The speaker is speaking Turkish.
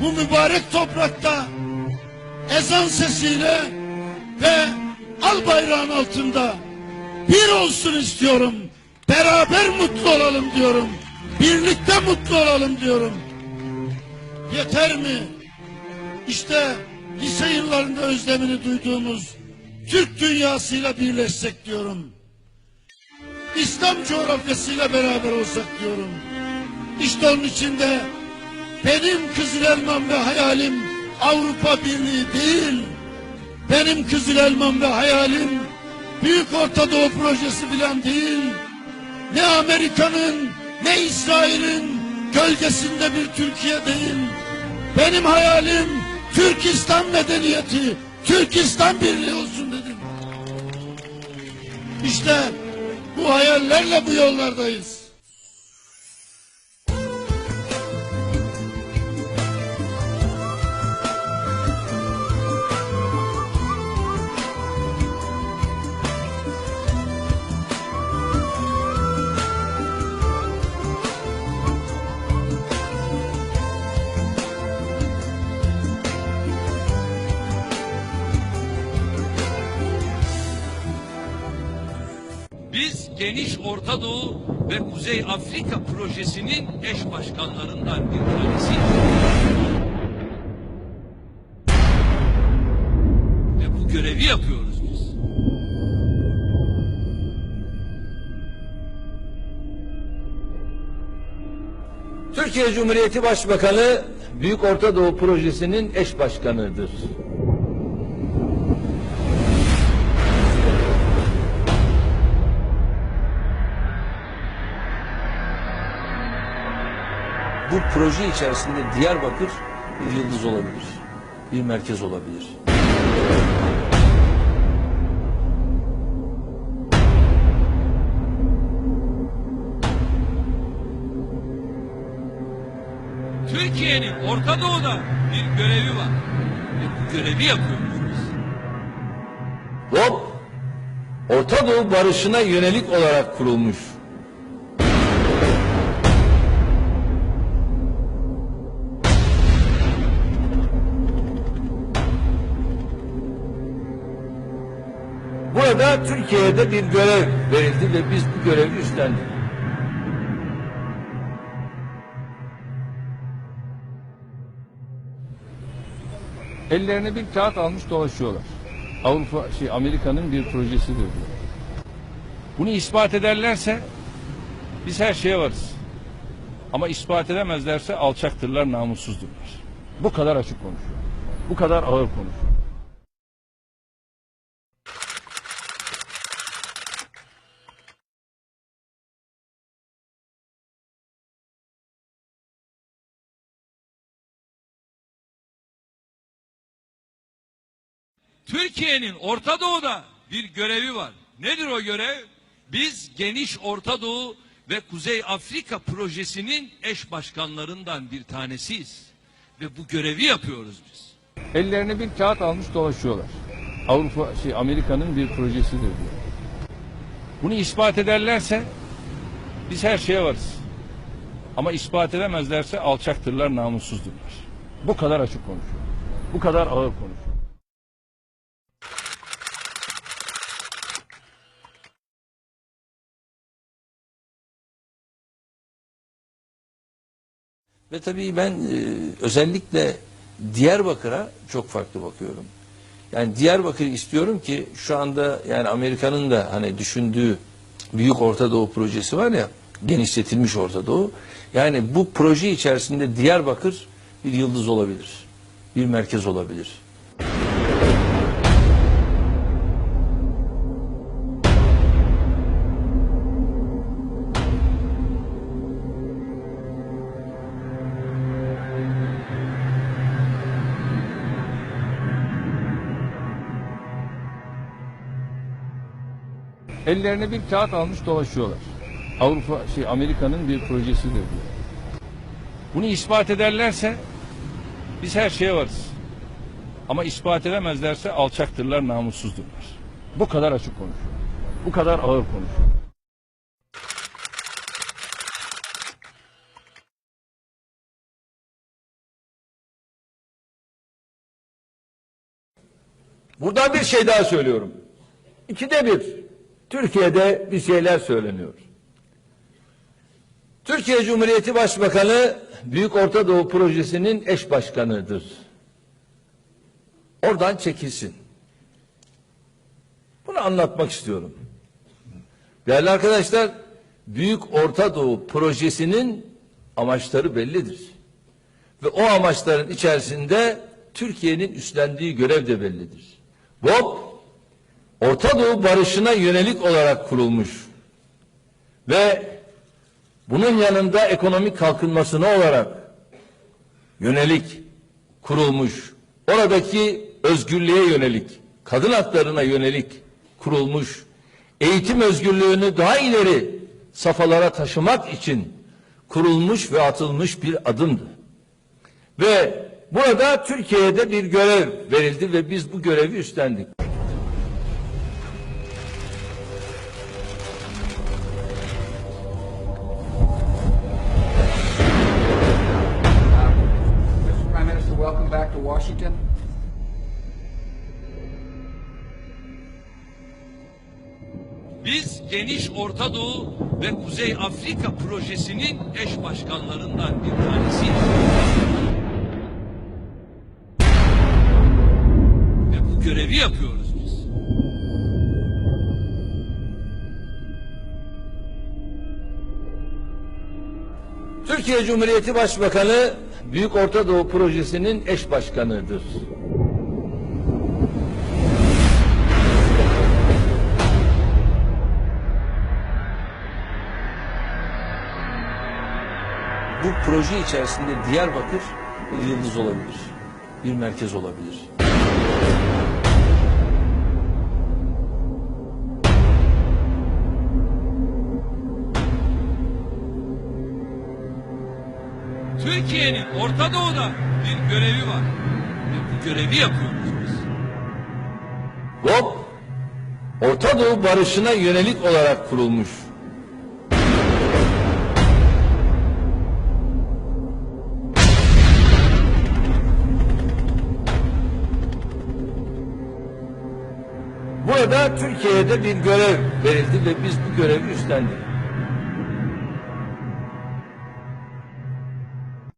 bu mübarek toprakta ezan sesiyle ve al bayrağın altında bir olsun istiyorum. Beraber mutlu olalım diyorum. Birlikte mutlu olalım diyorum. Yeter mi? İşte lise yıllarında özlemini duyduğumuz Türk dünyasıyla birleşsek diyorum. İslam coğrafyasıyla beraber olsak diyorum. İşte onun içinde benim Kızıl Elmam ve hayalim Avrupa Birliği değil. Benim Kızıl Elmam ve hayalim Büyük Orta Doğu Projesi bilen değil. Ne Amerika'nın ne İsrail'in gölgesinde bir Türkiye değil. Benim hayalim Türkistan medeniyeti, Türkistan birliği olsun dedim. İşte bu hayallerle bu yollardayız. Biz geniş Orta Doğu ve Kuzey Afrika projesinin eş başkanlarından bir tanesiyiz. Ve bu görevi yapıyoruz biz. Türkiye Cumhuriyeti Başbakanı Büyük Orta Doğu Projesi'nin eş başkanıdır. Bu proje içerisinde Diyarbakır bir yıldız olabilir. Bir merkez olabilir. Türkiye'nin Orta Doğu'da bir görevi var. Ve bu görevi yapıyoruz biz. BOP, Orta Doğu barışına yönelik olarak kurulmuş. Türkiye'de bir görev verildi ve biz bu görevi üstlendik. Ellerine bir kağıt almış dolaşıyorlar. Avrupa, şey Amerika'nın bir projesi diyor. Bunu ispat ederlerse biz her şeye varız. Ama ispat edemezlerse alçaktırlar, namussuzdurlar. Bu kadar açık konuşuyor. Bu kadar ağır konuşuyor. Türkiye'nin Orta Doğu'da bir görevi var. Nedir o görev? Biz geniş Orta Doğu ve Kuzey Afrika projesinin eş başkanlarından bir tanesiyiz. Ve bu görevi yapıyoruz biz. Ellerine bir kağıt almış dolaşıyorlar. Avrupa, şey Amerika'nın bir projesi diyor. Bunu ispat ederlerse biz her şeye varız. Ama ispat edemezlerse alçaktırlar, namussuzdurlar. Bu kadar açık konuşuyor. Bu kadar ağır konuşuyor. Ve tabii ben e, özellikle Diyarbakır'a çok farklı bakıyorum. Yani Diyarbakır istiyorum ki şu anda yani Amerika'nın da hani düşündüğü Büyük Orta Doğu projesi var ya genişletilmiş Orta Doğu. Yani bu proje içerisinde Diyarbakır bir yıldız olabilir. Bir merkez olabilir. Ellerine bir kağıt almış dolaşıyorlar. Avrupa şey Amerika'nın bir projesidir diyor. Bunu ispat ederlerse biz her şeye varız. Ama ispat edemezlerse alçaktırlar, namussuzdurlar. Bu kadar açık konuşuyor. Bu kadar ağır konuşuyor. Buradan bir şey daha söylüyorum. İkide bir. Türkiye'de bir şeyler söyleniyor. Türkiye Cumhuriyeti Başbakanı Büyük Orta Doğu Projesi'nin eş başkanıdır. Oradan çekilsin. Bunu anlatmak istiyorum. Değerli arkadaşlar, Büyük Orta Doğu Projesi'nin amaçları bellidir. Ve o amaçların içerisinde Türkiye'nin üstlendiği görev de bellidir. BOP, Orta Doğu barışına yönelik olarak kurulmuş ve bunun yanında ekonomik kalkınmasına olarak yönelik kurulmuş, oradaki özgürlüğe yönelik, kadın haklarına yönelik kurulmuş, eğitim özgürlüğünü daha ileri safhalara taşımak için kurulmuş ve atılmış bir adımdı. Ve burada Türkiye'de bir görev verildi ve biz bu görevi üstlendik. Back to Washington. Biz geniş Orta Doğu ve Kuzey Afrika projesinin eş başkanlarından bir tanesiyiz. Ve bu görevi yapıyoruz biz. Türkiye Cumhuriyeti Başbakanı Büyük Orta Doğu Projesi'nin eş başkanıdır. Bu proje içerisinde Diyarbakır bir yıldız olabilir. Bir merkez olabilir. Türkiye'nin Orta Doğu'da bir görevi var. Ve bu görevi yapıyoruz biz. BOP, Orta Doğu barışına yönelik olarak kurulmuş. Burada Türkiye'de bir görev verildi ve biz bu görevi üstlendik.